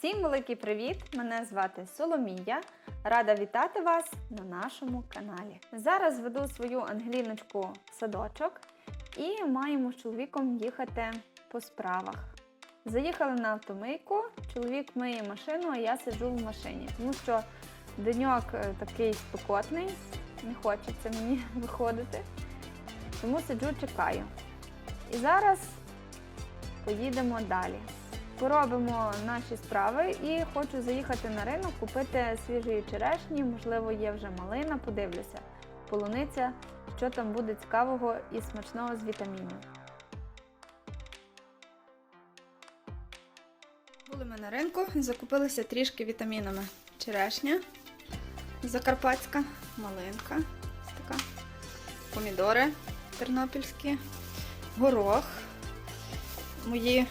Всім великий привіт! Мене звати Соломія. Рада вітати вас на нашому каналі. Зараз веду свою Ангеліночку в садочок і маємо з чоловіком їхати по справах. Заїхали на автомийку, чоловік миє машину, а я сиджу в машині, тому що деньок е, такий спекотний, не хочеться мені виходити. Тому сиджу, чекаю. І зараз поїдемо далі. Поробимо наші справи і хочу заїхати на ринок, купити свіжої черешні, можливо, є вже малина, подивлюся. Полуниця, що там буде цікавого і смачного з вітамінів. Були ми на ринку, закупилися трішки вітамінами. Черешня, закарпатська, малинка, така, помідори тернопільські, горох. Мої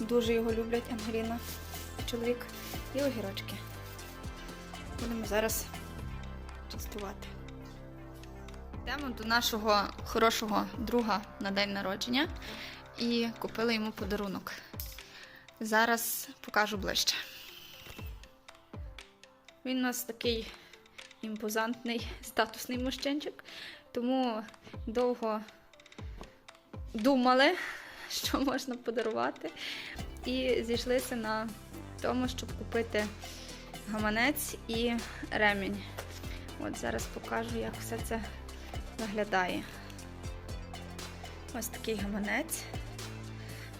Дуже його люблять Ангеліна, чоловік і огірочки. Будемо зараз частувати. Йдемо до нашого хорошого друга на день народження і купили йому подарунок. Зараз покажу ближче. Він у нас такий імпозантний, статусний мужчинчик, тому довго думали, що можна подарувати. І зійшлися на тому, щоб купити гаманець і ремінь. От зараз покажу, як все це виглядає. Ось такий гаманець.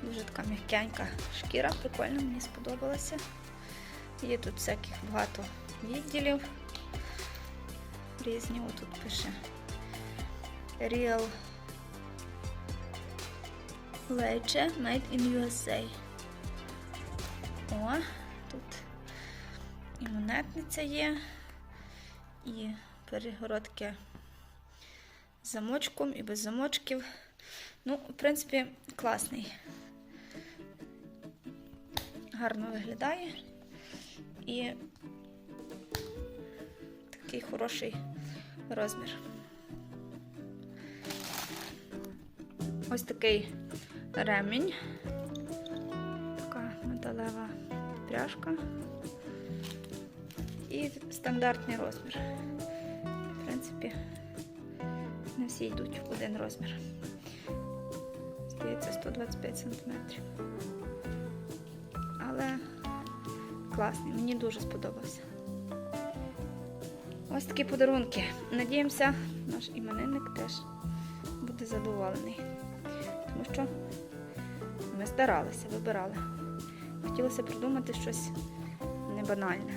Дуже така м'якенька шкіра, прикольно, мені сподобалося. Є тут всяких багато відділів. Різні, отут пише Real Лече Made in USA. О, тут і монетниця є, і перегородки з замочком і без замочків. Ну, в принципі, класний. Гарно виглядає. І такий хороший розмір. Ось такий ремінь. Така металева пряжка. І стандартний розмір. В принципі, не всі йдуть в один розмір. Здається, 125 см. Але класний, мені дуже сподобався. Ось такі подарунки. Надіємося, наш іменинник теж буде задоволений. Старалися, вибирали. Хотілося придумати щось небанальне.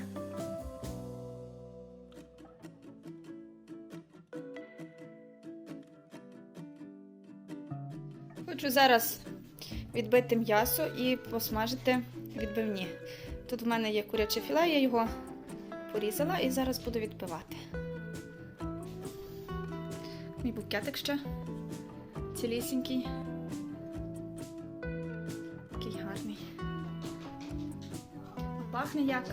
Хочу зараз відбити м'ясо і посмажити відбивні. Тут в мене є куряче філе, я його порізала і зараз буду відбивати. Мій букетик ще цілісінький. Пахне як.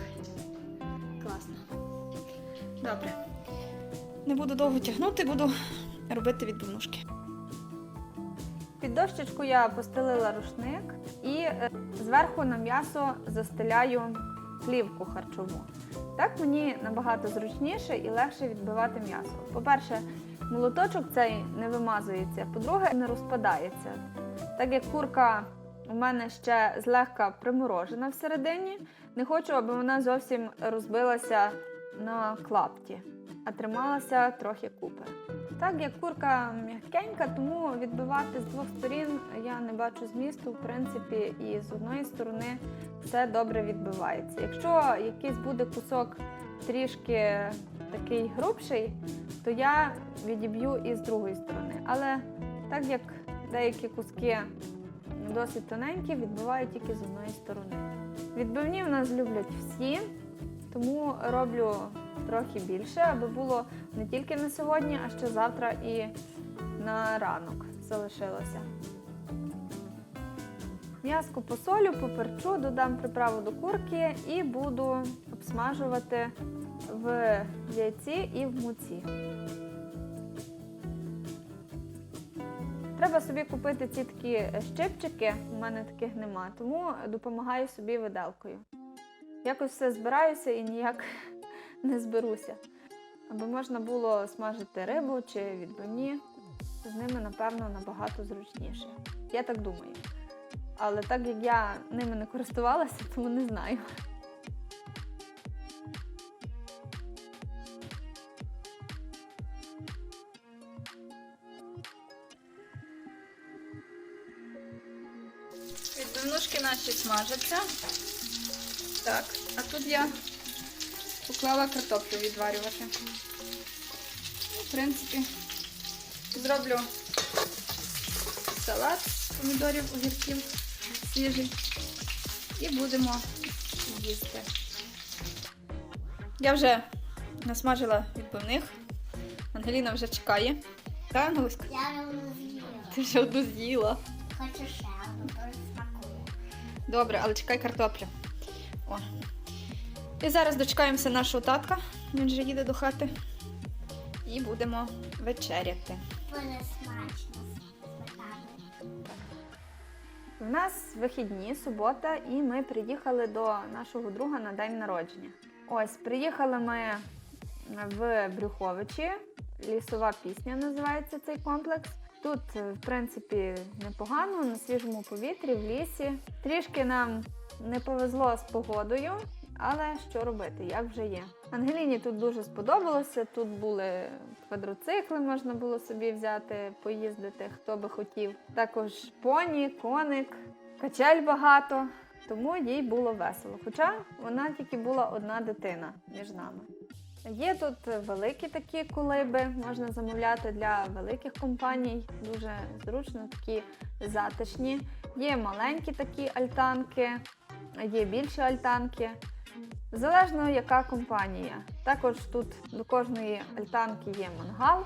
Класно. Добре. Не буду довго тягнути, буду робити відбивнушки. Під дощечку я постелила рушник і е, зверху на м'ясо застеляю плівку харчову. Так мені набагато зручніше і легше відбивати м'ясо. По-перше, молоточок цей не вимазується, по-друге, не розпадається. Так як курка у мене ще злегка приморожена всередині, не хочу, аби вона зовсім розбилася на клапті, а трималася трохи купи. Так як курка м'якенька, тому відбивати з двох сторін я не бачу змісту, в принципі, і з одної сторони все добре відбивається. Якщо якийсь буде кусок трішки такий грубший, то я відіб'ю і з другої сторони. Але так як деякі куски досить тоненькі, відбиваю тільки з одної сторони. Відбивні в нас люблять всі, тому роблю трохи більше, аби було не тільки на сьогодні, а ще завтра і на ранок залишилося. М'язку посолю, поперчу, додам приправу до курки і буду обсмажувати в яйці і в муці. Треба собі купити ці такі щипчики, у мене таких нема, тому допомагаю собі виделкою. Якось все збираюся і ніяк не зберуся. Аби можна було смажити рибу чи відбивні, з ними, напевно, набагато зручніше. Я так думаю. Але так як я ними не користувалася, тому не знаю. Наші смажаться. Так, а тут я поклала картоплю відварювати. В принципі, зроблю салат з помідорів, огірків свіжий. І будемо їсти. Я вже насмажила відбивних. Ангеліна вже чекає. Так, Ангелуська? Я не з'їла. Ти вже одну з'їла. Хочу ще одну. Добре, але чекай картоплю. О. І зараз дочекаємося нашого татка. Він вже їде до хати. І будемо вечеряти. Буде смачно. У нас вихідні, субота, і ми приїхали до нашого друга на день народження. Ось, приїхали ми в Брюховичі. Лісова пісня називається цей комплекс. Тут, е, в принципі, непогано, на свіжому повітрі, в лісі. Трішки нам не повезло з погодою, але що робити, як вже є. Ангеліні тут дуже сподобалося. Тут були квадроцикли, можна було собі взяти, поїздити, хто би хотів. Також поні, коник, качель багато. Тому їй було весело. Хоча вона тільки була одна дитина між нами. Є тут великі такі кулиби, можна замовляти для великих компаній, дуже зручно, такі затишні. Є маленькі такі альтанки, є більші альтанки. Залежно яка компанія. Також тут до кожної альтанки є мангал,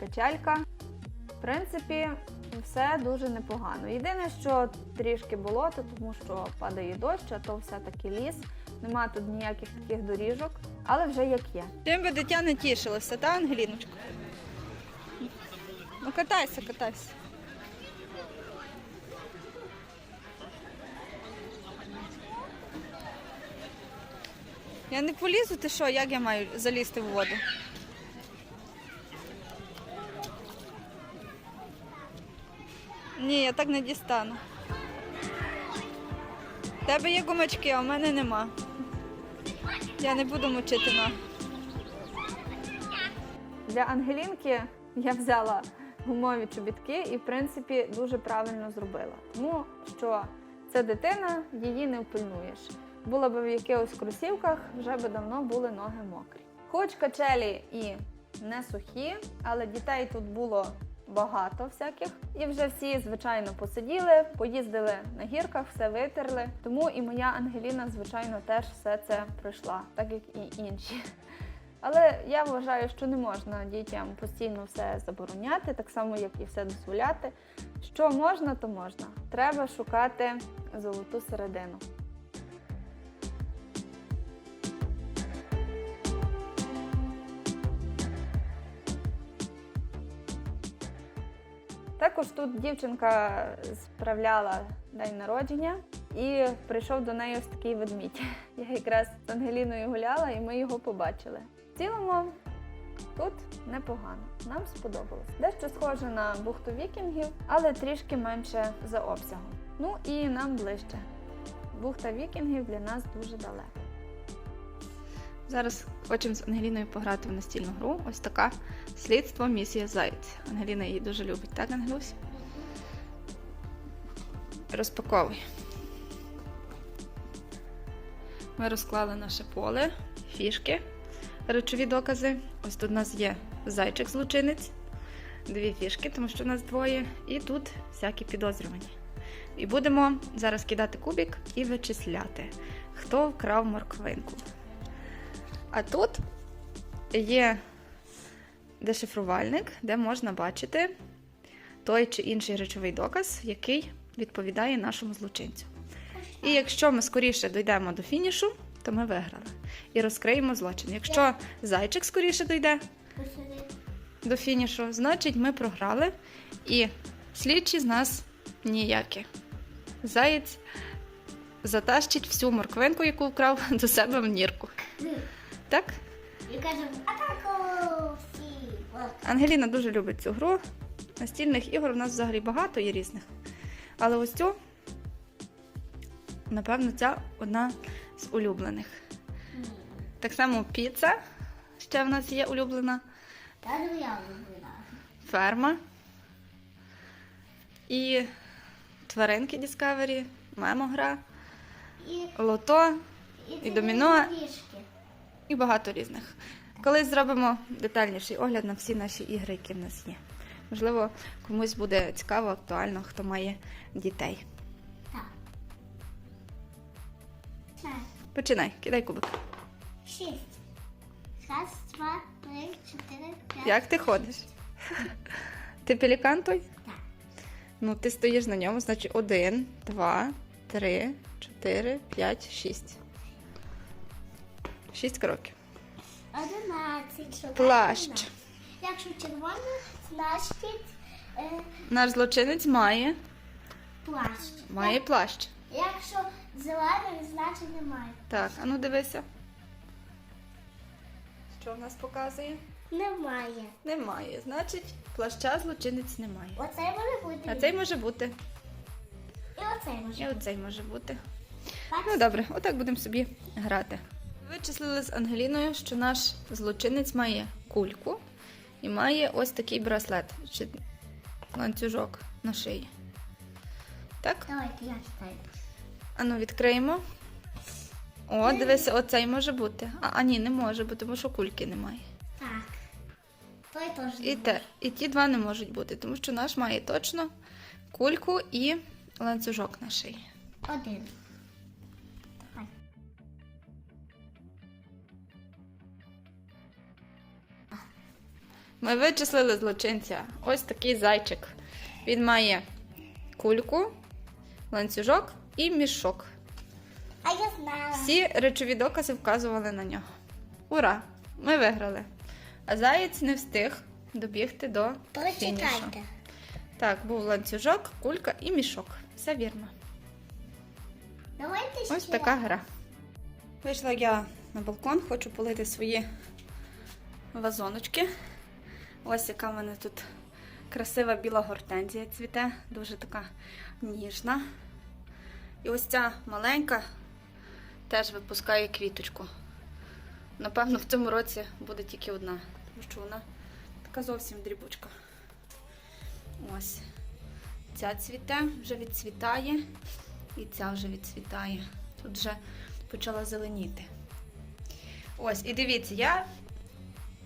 качелька. В принципі, все дуже непогано. Єдине, що трішки болото, тому що падає дощ, а то все-таки ліс. Нема тут ніяких таких доріжок, але вже як є. Чим би дитя не тішилося, та, Ангеліночко? Ну катайся, катайся. Я не полізу, ти що, як я маю залізти в воду? Ні, я так не дістану. В тебе є гумачки, а в мене нема. Я не буду мочити на. Для Ангелінки я взяла гумові чобітки і, в принципі, дуже правильно зробила. Тому що це дитина, її не впильнуєш. Була б в якихось кросівках, вже би давно були ноги мокрі. Хоч качелі і не сухі, але дітей тут було багато всяких. І вже всі, звичайно, посиділи, поїздили на гірках, все витерли. Тому і моя Ангеліна, звичайно, теж все це пройшла, так як і інші. Але я вважаю, що не можна дітям постійно все забороняти, так само, як і все дозволяти. Що можна, то можна. Треба шукати золоту середину. Також тут дівчинка справляла день народження і прийшов до неї ось такий ведмідь. Я якраз з Ангеліною гуляла і ми його побачили. В цілому тут непогано, нам сподобалось. Дещо схоже на бухту вікінгів, але трішки менше за обсягом. Ну і нам ближче. Бухта вікінгів для нас дуже далеко. Зараз хочемо з Ангеліною пограти в настільну гру. Ось така слідство місія Заєць. Ангеліна її дуже любить, так, Ангелусь? Розпаковуй. Ми розклали наше поле, фішки, речові докази. Ось тут у нас є зайчик-злочинець, дві фішки, тому що у нас двоє, і тут всякі підозрювані. І будемо зараз кидати кубик і вичисляти, хто вкрав морквинку. А тут є дешифрувальник, де можна бачити той чи інший речовий доказ, який відповідає нашому злочинцю. І якщо ми скоріше дійдемо до фінішу, то ми виграли. І розкриємо злочин. Якщо зайчик скоріше дійде до фінішу, значить ми програли. І слідчі з нас ніякі. Заєць затащить всю морквинку, яку вкрав до себе в нірку. Так? І кажемо, атаку всі. Ангеліна дуже любить цю гру. Настільних ігор у нас взагалі багато є різних. Але ось цю, напевно, ця одна з улюблених. Ні. Так само піца ще в нас є улюблена. Та ну я люблю. ферма і тваринки Discovery, мемогра, І, лото і, І доміно. Трішки. І багато різних. Колись зробимо детальніший огляд на всі наші ігри, які в нас є. Можливо, комусь буде цікаво, актуально, хто має дітей. Так. Починай, кидай кубик. Шість. Раз, два, три, чотири, п'ять. Як ти ходиш? Ти пелікан той? Так. Ну, ти стоїш на ньому, значить один, два, три, чотири, п'ять, шість. Шість кроків. Одинадцять. Плащ. Якщо червоно, значить е, Наш злочинець має, плащ. має плащ. Якщо зелений, значить немає. Так, а ну дивися. Що в нас показує? Немає. Немає. Значить, плаща злочинець немає. Оцей може бути. А цей може бути. І оцей може І оцей може бути. Так? Ну добре, отак будемо собі грати. Вичислили з Ангеліною, що наш злочинець має кульку і має ось такий браслет чи ланцюжок на шиї. Так? Давайте я читаю. Ану, відкриємо. О, дивися, оцей може бути. А, а ні, не може, бо тому що кульки немає. Так. Той теж. І, те, і ті два не можуть бути, тому що наш має точно кульку і ланцюжок на шиї. Один. Ми вичислили злочинця. Ось такий зайчик. Він має кульку, ланцюжок і мішок. А я знала. Всі речові докази вказували на нього. Ура! Ми виграли. А заєць не встиг добігти до фінішу. Так, був ланцюжок, кулька і мішок. Все вірно. Давайте ще. Ось така гра. Вийшла я на балкон, хочу полити свої вазоночки. Ось яка в мене тут красива біла гортензія цвіте, дуже така ніжна. І ось ця маленька теж випускає квіточку. Напевно, в цьому році буде тільки одна, тому що вона така зовсім дрібучка. Ось. Ця цвіте, вже відцвітає. І ця вже відцвітає. Тут вже почала зеленіти. Ось, і дивіться, я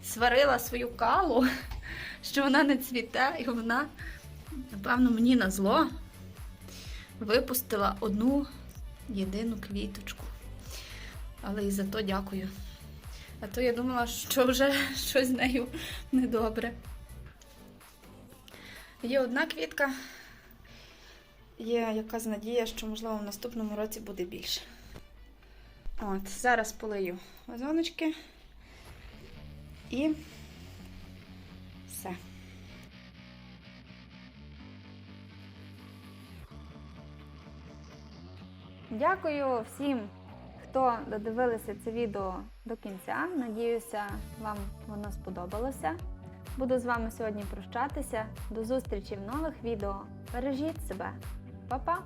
сварила свою калу, що вона не цвіте, і вона, напевно, мені на зло випустила одну єдину квіточку. Але і за то дякую. А то я думала, що вже щось з нею недобре. Є одна квітка, є якась надія, що, можливо, в наступному році буде більше. От, зараз полию вазоночки і все. Дякую всім, хто додивилися це відео до кінця. Надіюся, вам воно сподобалося. Буду з вами сьогодні прощатися. До зустрічі в нових відео. Бережіть себе. Па-па!